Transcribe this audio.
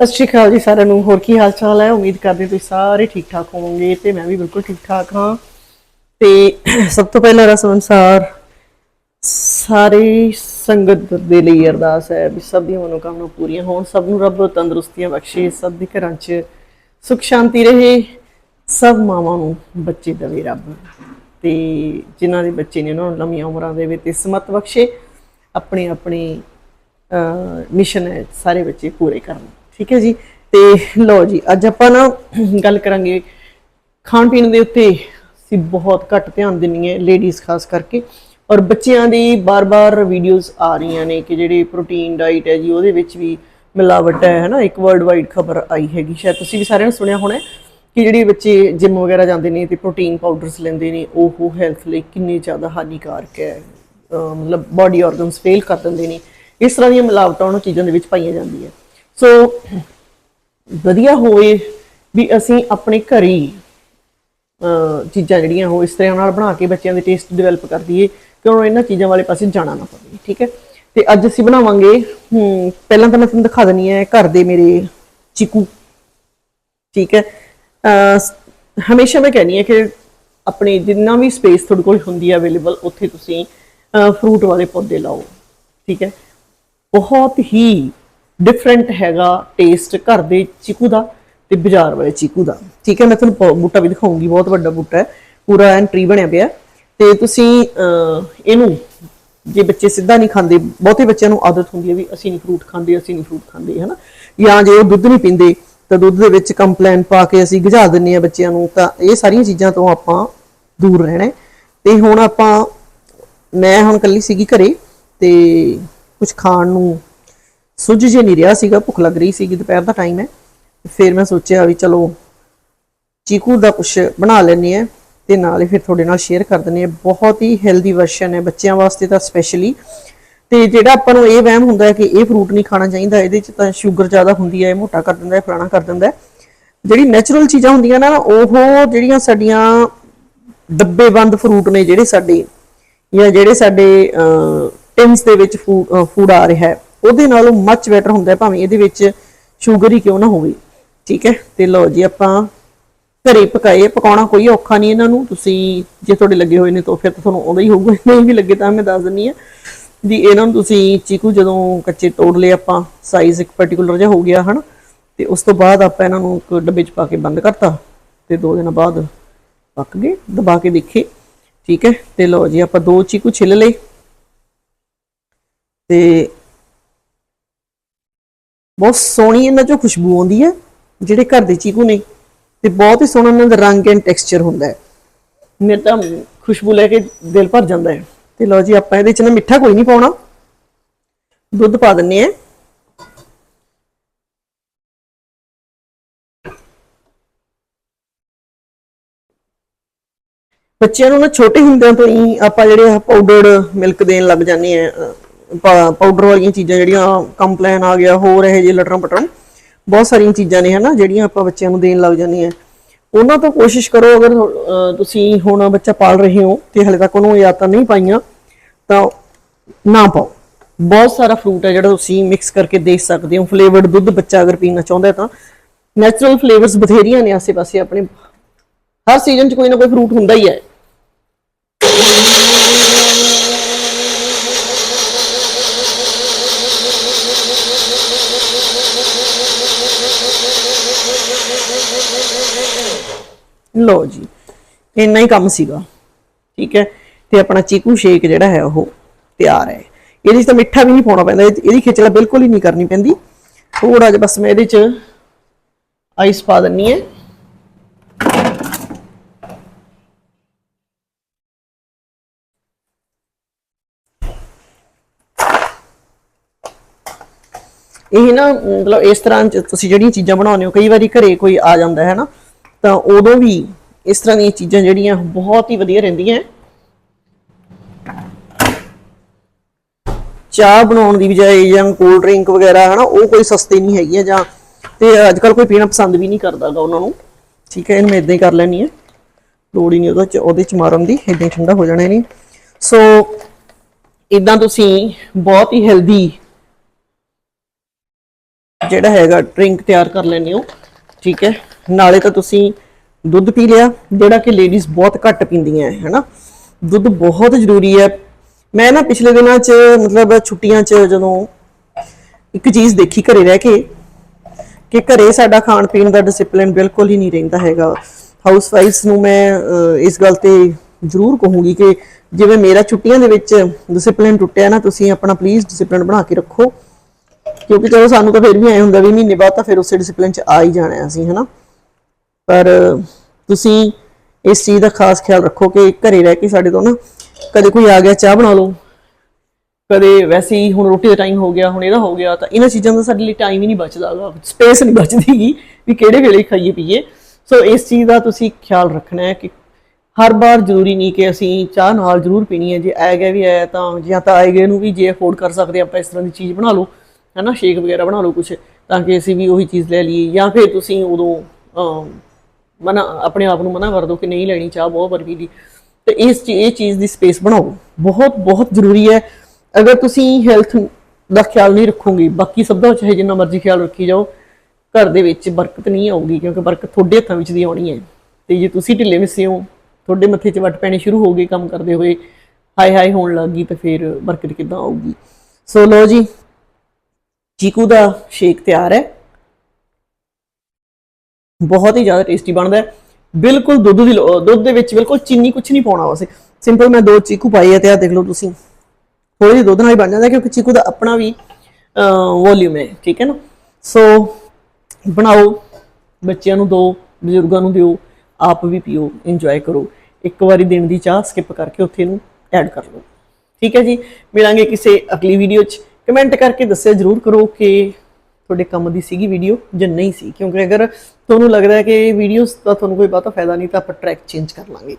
ਸਤਿ ਸ਼੍ਰੀ ਅਕਾਲ ਜੀ ਸਾਰਿਆਂ ਨੂੰ। ਹੋਰ ਕੀ ਹਾਲ ਚਾਲ ਹੈ? ਉਮੀਦ ਕਰਦੇ ਤੁਸੀਂ ਸਾਰੇ ਠੀਕ ਠਾਕ ਹੋਵੋਗੇ ਤੇ ਮੈਂ ਵੀ ਬਿਲਕੁਲ ਠੀਕ ਠਾਕ ਹਾਂ। ਤੇ ਸਭ ਤੋਂ ਪਹਿਲਾਂ ਰਸਮ ਅਨੁਸਾਰ ਸਾਰੀ ਸੰਗਤ ਦੇ ਲਈ ਅਰਦਾਸ ਹੈ ਵੀ ਸਭ ਦੀਆਂ ਮਨੋਕਾਮਨਾ ਪੂਰੀਆਂ ਹੋਣ, ਸਭ ਨੂੰ ਰੱਬ ਤੰਦਰੁਸਤੀਆਂ ਬਖਸ਼ੇ, ਸਭ ਦੇ ਘਰਾਂ 'ਚ ਸੁਖ, ਸ਼ਾਂਤੀ ਰਹੇ, ਸਭ ਮਾਵਾਂ ਨੂੰ ਬੱਚੇ ਦੇਵੇ ਰੱਬ। ਤੇ ਜਿਨ੍ਹਾਂ ਦੇ ਬੱਚੇ ਨੇ ਉਹਨਾਂ ਨੂੰ ਲੰਮੀਆਂ ਉਮਰਾਂ ਦੇਵੇ ਤੇ ਸਮਤ ਬਖਸ਼ੇ ਆਪਣੇ ਆਪਣੇ ਮਿਸ਼ਨ ਹੈ ਸਾਰੇ ਬੱਚੇ ਪੂਰੇ ਕਰਨ। ਠੀਕ ਹੈ ਜੀ? ਤੇ ਲਓ ਜੀ, ਅੱਜ ਆਪਾਂ ਨਾ ਗੱਲ ਕਰਾਂਗੇ ਖਾਣ ਪੀਣ ਦੇ ਉੱਤੇ। ਅਸੀਂ ਬਹੁਤ ਘੱਟ ਧਿਆਨ ਦਿੰਨੀ ਹੈ ਲੇਡੀਜ਼ ਖਾਸ ਕਰਕੇ। ਔਰ ਬੱਚਿਆਂ ਦੀ ਬਾਰ-ਬਾਰ ਵੀਡੀਓਜ਼ ਆ ਰਹੀਆਂ ਨੇ ਕਿ ਜਿਹੜੀ ਪ੍ਰੋਟੀਨ ਡਾਈਟ ਹੈ ਜੀ, ਉਹਦੇ ਵਿੱਚ ਵੀ ਮਿਲਾਵਟ ਹੈ ਹੈ ਨਾ ਇੱਕ ਵਰਲਡ ਵਾਈਡ ਖਬਰ ਆਈ ਹੈਗੀ। ਸ਼ਾਇਦ ਤੁਸੀਂ ਵੀ ਸਾਰਿਆਂ ਨੇ ਸੁਣਿਆ ਹੋਣਾ ਕਿ ਜਿਹੜੇ ਬੱਚੇ ਜਿਮ ਵਗੈਰਾ ਜਾਂਦੇ ਨੇ ਤੇ ਪ੍ਰੋਟੀਨ ਪਾਊਡਰਸ ਲੈਂਦੇ ਨੇ, ਉਹ ਹੈਲਥ ਲਈ ਕਿੰਨੇ ਜ਼ਿਆਦਾ ਹਾਨੀਕਾਰਕ ਹੈ। ਮਤਲਬ ਬਾਡੀ ਆਰਗਨਸ ਫੇਲ ਕਰ ਦਿੰਦੇ ਨੇ। ਇਸ ਤਰ੍ਹਾਂ ਦੀਆਂ ਮਿਲਾਵਟਾਂ ਉਹਨਾਂ ਚੀਜ਼ਾਂ ਦੇ ਵਿੱਚ ਪਾਈਆਂ ਜਾਂਦੀਆਂ। ਸੋ ਵਧੀਆ ਹੋਵੇ ਵੀ ਅਸੀਂ ਆਪਣੇ ਘਰ ਹੀ ਚੀਜ਼ਾਂ ਜਿਹੜੀਆਂ ਉਹ ਇਸ ਤਰ੍ਹਾਂ ਨਾਲ ਬਣਾ ਕੇ ਬੱਚਿਆਂ ਦੇ ਟੇਸਟ ਡਿਵੈਲਪ ਕਰ ਦਈਏ ਕਿ ਉਹਨਾਂ ਨੂੰ ਇਹਨਾਂ ਚੀਜ਼ਾਂ ਵਾਲੇ ਪਾਸੇ ਜਾਣਾ ਨਾ ਪਵੇ, ਠੀਕ ਹੈ? ਤੇ ਅੱਜ ਅਸੀਂ ਬਣਾਵਾਂਗੇ ਪਹਿਲਾਂ ਤਾਂ ਮੈਂ ਤੁਹਾਨੂੰ ਦਿਖਾ ਦਨੀ ਹੈ ਘਰ ਦੇ ਮੇਰੇ ਚੀਕੂ, ਠੀਕ ਹੈ? ਹਮੇਸ਼ਾ ਮੈਂ ਕਹਿੰਦੀ ਹਾਂ ਕਿ ਆਪਣੇ ਜਿੰਨਾ ਵੀ ਸਪੇਸ ਤੁਹਾਡੇ ਕੋਲ ਹੁੰਦੀ ਹੈ ਅਵੇਲੇਬਲ ਉੱਥੇ ਤੁਸੀਂ ਫਰੂਟ ਵਾਲੇ ਪੌਦੇ ਲਾਓ, ਠੀਕ ਹੈ? ਬਹੁਤ ਹੀ ਡਿਫਰੈਂਟ ਹੈਗਾ ਟੇਸਟ ਘਰ ਦੇ ਚੀਕੂ ਦਾ ਤੇ ਬਾਜ਼ਾਰ ਵਾਲੇ ਚੀਕੂ ਦਾ। ਠੀਕ ਹੈ, ਮੈਂ ਤੁਹਾਨੂੰ ਪੌ- ਬੂਟਾ ਵੀ ਦਿਖਾਉਂਗੀ, ਬਹੁਤ ਵੱਡਾ ਬੂਟਾ ਹੈ। ਪੂਰਾ ਐਨ ਟਰੀ ਬਣਿਆ ਪਿਆ ਤੇ ਤੁਸੀਂ ਇਹਨੂੰ ਜੇ ਬੱਚੇ ਸਿੱਧਾ ਨਹੀਂ ਖਾਂਦੇ, ਬਹੁਤੇ ਬੱਚਿਆਂ ਨੂੰ ਆਦਤ ਹੁੰਦੀ ਹੈ ਵੀ ਅਸੀਂ ਨਹੀਂ ਫਰੂਟ ਖਾਂਦੇ, ਅਸੀਂ ਨਹੀਂ ਫਰੂਟ ਖਾਂਦੇ, ਹਨਾ? ਜਾਂ ਜੇ ਉਹ ਦੁੱਧ ਨਹੀਂ ਪੀਂਦੇ, ਤਾਂ ਦੁੱਧ ਦੇ ਵਿੱਚ ਕੰਪਲੇਨ ਪਾ ਕੇ ਅਸੀਂ ਗਜਾ ਦਿੰਨੇ ਆ ਬੱਚਿਆਂ ਨੂੰ, ਤਾਂ ਇਹ ਸਾਰੀਆਂ ਚੀਜ਼ਾਂ ਤੋਂ ਆਪਾਂ ਦੂਰ ਰਹਿਣਾ ਹੈ। ਤੇ ਹੁਣ ਆਪਾਂ, ਮੈਂ ਹੁਣ ਕੱਲੀ ਸੀਗੀ ਘਰੇ, ਤੇ ਕੁਝ ਖਾਣ ਨੂੰ ਸੁੱਝ ਜੇ ਨਹੀਂ ਰਿਹਾ ਸੀਗਾ, ਭੁੱਖ ਲੱਗ ਰਹੀ ਸੀਗੀ, ਦੁਪਹਿਰ ਦਾ ਟਾਈਮ ਹੈ। ਫਿਰ ਮੈਂ ਸੋਚਿਆ ਵੀ ਚਲੋ, ਚੀਕੂ ਦਾ ਕੁਝ ਬਣਾ ਲੈਂਦੇ ਆ ਤੇ ਨਾਲ ਹੀ ਫਿਰ ਤੁਹਾਡੇ ਨਾਲ ਸ਼ੇਅਰ ਕਰ ਦਿੰਦੇ ਆ ਬਹੁਤ ਹੀ ਹੈਲਦੀ ਵਰਸ਼ਨ ਹੈ ਬੱਚਿਆਂ ਵਾਸਤੇ ਤਾਂ ਸਪੈਸ਼ਲੀ ਤੇ ਜਿਹੜਾ ਆਪਾਂ ਨੂੰ ਇਹ ਵਹਿਮ ਹੁੰਦਾ ਹੈ ਕਿ ਇਹ ਫਰੂਟ ਨਹੀਂ ਖਾਣਾ ਚਾਹੀਦਾ, ਇਹਦੇ ਚ ਤਾਂ ਸ਼ੂਗਰ ਜ਼ਿਆਦਾ ਹੁੰਦੀ ਹੈ, ਇਹ ਮੋਟਾ ਕਰ ਦਿੰਦਾ ਹੈ, ਫਲਾਣਾ ਕਰ ਦਿੰਦਾ ਹੈ। ਜਿਹੜੀ ਨੈਚੁਰਲ ਚੀਜ਼ਾਂ ਹੁੰਦੀਆਂ ਨਾ, ਉਹ ਜਿਹੜੀਆਂ ਸਾਡੀਆਂ ਡੱਬੇਬੰਦ ਫਰੂਟ ਨੇ, ਜਿਹੜੇ ਸਾਡੇ ਜਾਂ ਜਿਹੜੇ ਸਾਡੇ ਟਿਨਸ ਦੇ ਵਿੱਚ ਫੂਡ ਆ ਰਿਹਾ ਹੈ ਉਹਦੇ ਨਾਲੋਂ ਮੱਚ ਬੈਟਰ ਹੁੰਦਾ ਭਾਵੇਂ ਇਹਦੇ ਵਿੱਚ ਸ਼ੂਗਰ ਹੀ ਕਿਉਂ ਨਾ ਹੋਵੇ। ਠੀਕ ਹੈ? ਤੇ ਲਓ ਜੀ, ਆਪਾਂ ਘਰੇ ਪਕਾਏ, ਪਕਾਉਣਾ ਕੋਈ ਔਖਾ ਨਹੀਂ ਇਹਨਾਂ ਨੂੰ। ਤੁਸੀਂ ਜੇ ਤੁਹਾਡੇ ਲੱਗੇ ਹੋਏ ਨੇ ਤਾਂ ਫਿਰ ਤਾਂ ਤੁਹਾਨੂੰ ਆਉਂਦਾ ਹੀ ਹੋਊਗਾ। ਨਹੀਂ ਵੀ ਲੱਗੇ ਤਾਂ ਮੈਂ ਦੱਸ ਦਿੰਨੀ ਆ ਵੀ ਇਹਨਾਂ ਨੂੰ ਤੁਸੀਂ ਚੀਕੂ ਜਦੋਂ ਕੱਚੇ ਤੋੜ ਲਏ ਆਪਾਂ ਸਾਈਜ਼ ਇੱਕ ਪਾਰਟਿਕੂਲਰ ਜਿਹਾ ਹੋ ਗਿਆ, ਹਨ? ਤੇ ਉਸ ਤੋਂ ਬਾਅਦ ਆਪਾਂ ਇਹਨਾਂ ਨੂੰ ਇੱਕ ਡੱਬੇ 'ਚ ਪਾ ਕੇ ਬੰਦ ਕਰਤਾ ਤੇ ਦੋ ਦਿਨਾਂ ਬਾਅਦ ਪੱਕ ਗਏ, ਦਬਾ ਕੇ ਦੇਖੇ। ਠੀਕ ਹੈ? ਤੇ ਲਓ ਜੀ, ਆਪਾਂ ਦੋ ਚੀਕੂ ਛਿੱਲ ਲਏ। ਤੇ ਬਹੁਤ ਸੋਹਣੀ ਇਹਨਾਂ ਚੋਂ ਖੁਸ਼ਬੂ ਆਉਂਦੀ ਹੈ, ਜਿਹੜੇ ਘਰ ਦੇ ਚੀਕੂ ਨੇ, ਤੇ ਬਹੁਤ ਹੀ ਸੋਹਣਾ ਇਹਨਾਂ ਦਾ ਰੰਗ ਐਂਡ ਟੈਕਸਚਰ ਹੁੰਦਾ ਹੈ। ਮੇਰੇ ਤਾਂ ਖੁਸ਼ਬੂ ਲੈ ਕੇ ਦਿਲ ਭਰ ਜਾਂਦਾ ਹੈ। ਤੇ ਲਓ ਜੀ, ਆਪਾਂ ਇਹਦੇ ਚ ਨਾ ਮਿੱਠਾ ਕੋਈ ਨਹੀਂ ਪਾਉਣਾ। ਦੁੱਧ ਪਾ ਦਿੰਨੇ ਆ ਬੱਚਿਆਂ ਨੂੰ ਨਾ ਛੋਟੇ ਹੁੰਦਿਆਂ ਤੋਂ ਹੀ ਆਪਾਂ ਜਿਹੜੇ ਪਾਊਡਰਡ ਮਿਲਕ ਦੇਣ ਲੱਗ ਜਾਂਦੇ ਆ ਪਾਊਡਰ ਵਾਲੀਆਂ ਚੀਜ਼ਾਂ ਜਿਹੜੀਆਂ ਕੰਪਲੇਨ ਆ ਗਿਆ, ਹੋਰ ਇਹ ਜੇ ਲਟਰਾਂ ਪਟਰਾਂ। ਬਹੁਤ ਸਾਰੀਆਂ ਚੀਜ਼ਾਂ ਨੇ ਹਨਾ, ਜਿਹੜੀਆਂ ਆਪਾਂ ਬੱਚਿਆਂ ਨੂੰ ਦੇਣ ਲੱਗ ਜਾਂਦੀਆਂ ਉਹਨਾਂ ਤੋਂ ਕੋਸ਼ਿਸ਼ ਕਰੋ, ਅਗਰ ਤੁਸੀਂ ਹੁਣ ਬੱਚਾ ਪਾਲ ਰਹੇ ਹੋ ਤੇ ਹਲੇ ਤੱਕ ਉਹਨੂੰ ਆਦਤਾਂ ਨਹੀਂ ਪਾਈਆਂ, ਤਾਂ ਨਾ ਪਾਓ। ਬਹੁਤ ਸਾਰਾ ਫਰੂਟ ਹੈ ਜਿਹੜਾ ਤੁਸੀਂ ਮਿਕਸ ਕਰਕੇ ਦੇਖ ਸਕਦੇ ਹੋ। ਫਲੇਵਰਡ ਦੁੱਧ ਬੱਚਾ ਅਗਰ ਪੀਣਾ ਚਾਹੁੰਦਾ ਤਾਂ। ਨੈਚੁਰਲ ਫਲੇਵਰਸ ਬਥੇਰੀਆਂ ਨੇ ਆਸੇ-ਪਾਸੇ ਆਪਣੇ। ਹਰ ਸੀਜ਼ਨ 'ਚ ਕੋਈ ਨਾ ਕੋਈ ਫਰੂਟ ਹੁੰਦਾ ਹੀ ਹੈ। ਲੋ ਜੀ, ਇੰਨਾ ਹੀ ਕੰਮ ਸੀਗਾ, ਠੀਕ ਹੈ, ਤੇ ਆਪਣਾ ਚੀਕੂ ਸ਼ੇਕ ਜਿਹੜਾ ਹੈ ਉਹ ਤਿਆਰ ਹੈ। ਇਹਦੇ 'ਚ ਤਾਂ ਮਿੱਠਾ ਵੀ ਨਹੀਂ ਪਾਉਣਾ ਪੈਂਦਾ, ਇਹਦੀ ਖੇਚਲਾ ਬਿਲਕੁਲ ਹੀ ਨਹੀਂ ਕਰਨੀ ਪੈਂਦੀ। ਥੋੜਾ ਜਿਹਾ ਬਸ ਮੈਂ ਇਹਦੇ 'ਚ ਆਈਸ ਪਾ ਦਿੰਨੀ ਹੈ। ਇਹ ਨਾ, ਮਤਲਬ ਇਸ ਤਰ੍ਹਾਂ ਤੁਸੀਂ ਜਿਹੜੀਆਂ ਚੀਜ਼ਾਂ ਬਣਾਉਂਦੇ ਹੋ, ਕਈ ਵਾਰੀ ਘਰੇ ਕੋਈ ਆ ਜਾਂਦਾ ਹੈ ਨਾ, ਤਾਂ ਉਦੋਂ ਵੀ ਇਸ ਤਰ੍ਹਾਂ ਦੀਆਂ ਚੀਜ਼ਾਂ ਜਿਹੜੀਆਂ ਬਹੁਤ ਹੀ ਵਧੀਆ ਰਹਿੰਦੀਆਂ। ਚਾਹ ਬਣਾਉਣ ਦੀ ਬਜਾਏ ਜਾਂ ਕੋਲਡ ਡਰਿੰਕ ਵਗੈਰਾ, ਹਨਾ, ਉਹ ਕੋਈ ਸਸਤੇ ਨਹੀਂ ਹੈਗੀਆਂ ਜਾਂ ਤੇ ਅੱਜ ਕੱਲ ਕੋਈ ਪੀਣਾ ਪਸੰਦ ਵੀ ਨਹੀਂ ਕਰਦਾਗਾ ਉਹਨਾਂ ਨੂੰ। ਠੀਕ ਹੈ, ਇਹਨੂੰ ਮੈਂ ਇਦਾਂ ਹੀ ਕਰ ਲੈਣੀ ਹੈ। ਲੋੜ ਹੀ ਨਹੀਂ ਉਹਦੇ ਚ ਉਹਦੇ ਚ ਮਾਰਨ ਦੀ ਇਦਾਂ ਹੀ ਠੰਡਾ ਹੋ ਜਾਣਾ ਨਹੀਂ ਸੋ ਇਦਾਂ ਤੁਸੀਂ ਬਹੁਤ ਹੀ ਹੈਲਦੀ ਜਿਹੜਾ ਹੈਗਾ ਡਰਿੰਕ ਤਿਆਰ ਕਰ ਲੈਣੀ ਹੋ। ਠੀਕ ਹੈ? ਨਾਲੇ ਤਾਂ ਤੁਸੀਂ ਦੁੱਧ ਪੀ ਲਿਆ, ਜਿਹੜਾ ਕਿ ਲੇਡੀਜ਼ ਬਹੁਤ ਘੱਟ ਪੀਂਦੀਆਂ ਹੈ, ਹੈਨਾ? ਦੁੱਧ ਬਹੁਤ ਜ਼ਰੂਰੀ ਹੈ। ਮੈਂ ਨਾ ਪਿਛਲੇ ਦਿਨਾਂ 'ਚ, ਮਤਲਬ ਛੁੱਟੀਆਂ 'ਚ ਜਦੋਂ ਇੱਕ ਚੀਜ਼ ਦੇਖੀ ਘਰੇ ਰਹਿ ਕੇ, ਕਿ ਘਰੇ ਸਾਡਾ ਖਾਣ ਪੀਣ ਦਾ ਡਿਸਪਲਿਨ ਬਿਲਕੁਲ ਹੀ ਨਹੀਂ ਰਹਿੰਦਾ ਹੈਗਾ। ਹਾਊਸ ਵਾਈਫਸ ਨੂੰ ਮੈਂ ਇਸ ਗੱਲ ਤੇ ਜ਼ਰੂਰ ਕਹੂੰਗੀ ਕਿ ਜਿਵੇਂ ਮੇਰਾ ਛੁੱਟੀਆਂ ਦੇ ਵਿੱਚ ਡਿਸਪਲਿਨ ਟੁੱਟਿਆ ਨਾ, ਤੁਸੀਂ ਆਪਣਾ ਪਲੀਜ਼ ਡਿਸਪਲਿਨ ਬਣਾ ਕੇ ਰੱਖੋ। ਕਿਉਂਕਿ ਚਲੋ ਸਾਨੂੰ ਤਾਂ ਫਿਰ ਵੀ ਐ ਹੁੰਦਾ ਵੀ ਮਹੀਨੇ ਬਾਅਦ ਤਾਂ ਫਿਰ ਉਸੇ ਡਿਸਪਲਿਨ 'ਚ ਆ ਹੀ ਜਾਣਾ ਹੈ ਅਸੀਂ, ਹਨਾ? ਪਰ ਤੁਸੀਂ ਇਸ ਚੀਜ਼ ਦਾ ਖਾਸ ਖਿਆਲ ਰੱਖੋ ਕਿ ਘਰੇ ਰਹਿ ਕੇ ਸਾਡੇ ਤੋਂ ਨਾ ਕਦੇ ਕੋਈ ਆ ਗਿਆ, ਚਾਹ ਬਣਾ ਲਓ। ਕਦੇ ਵੈਸੇ ਹੀ ਹੁਣ ਰੋਟੀ ਦਾ ਟਾਈਮ ਹੋ ਗਿਆ, ਹੁਣ ਇਹਦਾ ਹੋ ਗਿਆ, ਤਾਂ ਇਹਨਾਂ ਚੀਜ਼ਾਂ ਦਾ ਸਾਡੇ ਲਈ ਟਾਈਮ ਹੀ ਨਹੀਂ ਬਚਦਾਗਾ ਸਪੇਸ ਨਹੀਂ ਬਚਦੀਗੀ ਵੀ ਕਿਹੜੇ ਵੇਲੇ ਖਾਈਏ, ਪੀਏ। ਸੋ ਇਸ ਚੀਜ਼ ਦਾ ਤੁਸੀਂ ਖਿਆਲ ਰੱਖਣਾ ਹੈ ਕਿ ਹਰ ਵਾਰ ਜ਼ਰੂਰੀ ਨਹੀਂ ਕਿ ਅਸੀਂ ਚਾਹ ਨਾਲ ਜ਼ਰੂਰ ਪੀਣੀ ਹੈ। ਜੇ ਆਇਆ ਗਿਆ ਵੀ ਆਇਆ ਤਾਂ, ਜਾਂ ਤਾਂ ਆਏ ਗਏ ਨੂੰ ਵੀ ਜੇ ਅਫੋਰਡ ਕਰ ਸਕਦੇ ਆਪਾਂ ਇਸ ਤਰ੍ਹਾਂ ਦੀ ਚੀਜ਼ ਬਣਾ ਲਓ। ਹੈਨਾ, ਸ਼ੇਕ ਵਗੈਰਾ ਬਣਾ ਲਓ ਕੁਝ ਤਾਂ ਕਿ ਅਸੀਂ ਵੀ ਉਹੀ ਚੀਜ਼ ਲੈ ਲਈਏ, ਜਾਂ ਫਿਰ ਤੁਸੀਂ ਉਦੋਂ ਮਨਾ, ਆਪਣੇ ਆਪ ਨੂੰ ਮਨਾ ਕਰ ਦਿਓ ਕਿ ਨਹੀਂ ਲੈਣੀ ਚਾਹ ਬਹੁਤ ਵਾਰ ਪੀ ਲਈ ਤੇ ਇਸ ਇਹ ਚੀਜ਼ ਦੀ ਸਪੇਸ ਬਣਾਓ। ਬਹੁਤ ਬਹੁਤ ਜ਼ਰੂਰੀ ਹੈ। ਅਗਰ ਤੁਸੀਂ ਹੈਲਥ ਦਾ ਖਿਆਲ ਨਹੀਂ ਰੱਖੋਗੇ, ਬਾਕੀ ਸਭ ਦਾ ਚਾਹੇ ਜਿੰਨਾ ਮਰਜ਼ੀ ਖਿਆਲ ਰੱਖੀ ਜਾਓ, ਘਰ ਦੇ ਵਿੱਚ ਬਰਕਤ ਨਹੀਂ ਆਊਗੀ, ਕਿਉਂਕਿ ਬਰਕਤ ਤੁਹਾਡੇ ਹੱਥਾਂ ਵਿੱਚ ਦੀ ਆਉਣੀ ਹੈ। ਤੇ ਜੇ ਤੁਸੀਂ ਢਿੱਲੇ ਮਿੱਸੇ ਹੋ, ਤੁਹਾਡੇ ਮੱਥੇ 'ਚ ਵੱਟ ਪੈਣੇ ਸ਼ੁਰੂ ਹੋ ਗਏ ਕੰਮ ਕਰਦੇ ਹੋਏ ਹਾਏ ਹਾਏ ਹੋਣ ਲੱਗ ਗਈ, ਤਾਂ ਫਿਰ ਬਰਕਤ ਕਿੱਦਾਂ ਆਊਗੀ? ਸੋ ਲੋ ਜੀ ਚੀਕੂ ਦਾ ਸ਼ੇਕ ਤਿਆਰ ਹੈ। ਬਹੁਤ ਹੀ ਜ਼ਿਆਦਾ ਟੇਸਟੀ ਬਣਦਾ ਹੈ। ਬਿਲਕੁਲ ਦੁੱਧ ਦੀ ਲੋ- ਦੁੱਧ ਦੇ ਵਿੱਚ ਬਿਲਕੁਲ ਚੀਨੀ ਕੁਝ ਨਹੀਂ ਪਾਉਣਾ ਵਸੇ ਸਿੰਪਲ ਮੈਂ ਦੋ ਚੀਕੂ ਪਾਈ ਹੈ ਤੇ ਆ ਦੇਖ ਲਓ ਤੁਸੀਂ। ਥੋੜੀ ਜਿਹੀ ਦੁੱਧ ਨਾਲ ਹੀ ਬਣ ਜਾਂਦਾ ਕਿਉਂਕਿ ਚੀਕੂ ਦਾ ਆਪਣਾ ਵੀ ਵੋਲਿਊਮ ਹੈ, ਠੀਕ ਹੈ ਨਾ। ਸੋ ਬਣਾਓ, ਬੱਚਿਆਂ ਨੂੰ ਦਿਓ ਬਜ਼ੁਰਗਾਂ ਨੂੰ ਦਿਓ, ਆਪ ਵੀ ਪੀਓ ਇੰਜੋਏ ਕਰੋ। ਇੱਕ ਵਾਰੀ ਦਿਨ ਦੀ ਚਾਹ ਸਕਿਪ ਕਰਕੇ ਉੱਥੇ ਨੂੰ ਐਡ ਕਰ ਲਓ। ਠੀਕ ਹੈ ਜੀ, ਮਿਲਾਂਗੇ ਕਿਸੇ ਅਗਲੀ ਵੀਡੀਓ 'ਚ। ਕਮੈਂਟ ਕਰਕੇ ਦੱਸਿਆ ਜਰੂਰ ਕਰੋ ਕਿ ਤੁਹਾਡੇ ਕੰਮ ਦੀ ਸੀਗੀ ਵੀਡੀਓ ਜਾਂ ਨਹੀਂ ਸੀ, ਕਿਉਂਕਿ ਅਗਰ ਤੁਹਾਨੂੰ ਲੱਗਦਾ ਹੈ ਕਿ ਵੀਡੀਓਜ਼ ਦਾ ਤੁਹਾਨੂੰ ਕੋਈ ਬਹੁਤਾ ਫਾਇਦਾ ਨਹੀਂ, ਤਾਂ ਆਪਾਂ ਟਰੈਕ ਚੇਂਜ ਕਰ ਲਾਂਗੇ।